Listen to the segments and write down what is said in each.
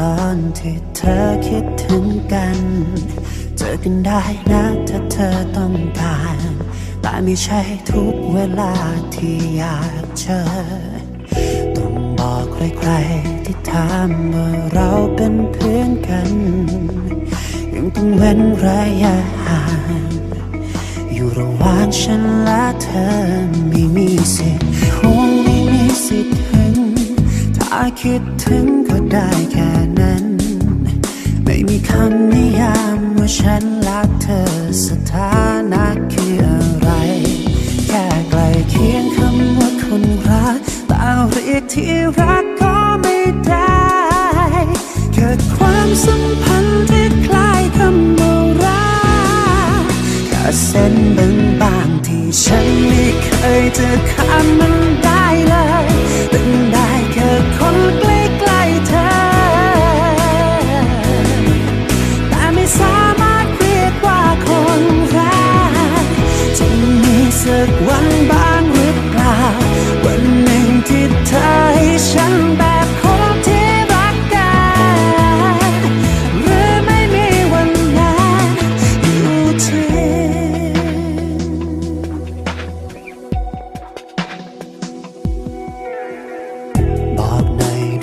ตอนที่เธอคิดถึงกัน เจอกันได้นะถ้าเธอต้องการ แต่ไม่ใช่ทุกเวลาที่อยากเจอ บอกใครๆที่ถามว่าเราเป็นเพื่อนกัน ยังต้องเว้นระยะห่างอยู่ระหว่างฉันและเธอไม่มีสิทธิ์คงไม่มีสิทธิ์ถึง ถ้าคิดถึงก็ได้แค่นั้น ไม่มีคำนิยามว่าฉันรักเธอสถานะคือ เส้นบางบางที่ฉันไม่เคยจะข้ามมันได้เลยเป็นได้แค่คนใกล้ๆเธอ แต่ไม่สามารถเรียกว่าคนรักจะมีสักวันบ้าง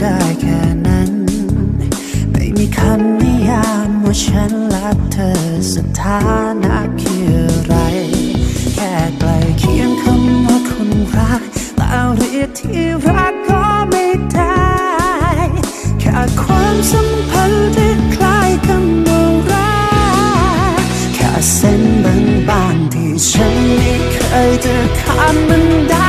ได้แค่นั้น ไม่มีคำนิยามว่าฉันรักเธอสถานะคืออะไร แค่ใกล้เคียงคำว่าคนรักแต่เรียกที่รักก็ไม่ได้ แค่ความสัมพันธ์ที่คล้ายคำว่ารักแค่เส้นบางๆที่ฉันไม่เคยจะข้ามมันได้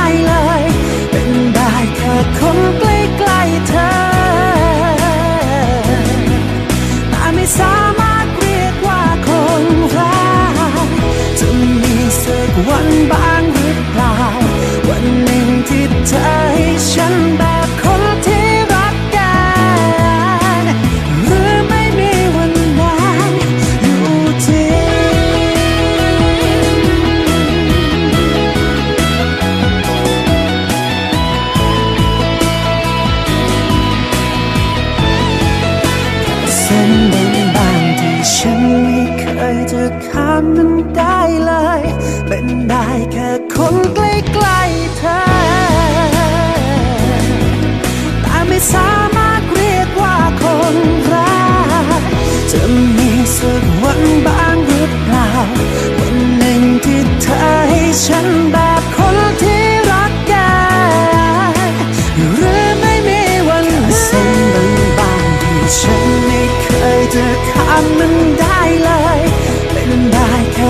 เส้นบางๆที่ฉันไม่เคยจะข้ามมันได้เลย เป็นได้แค่คนใกล้ๆเธอ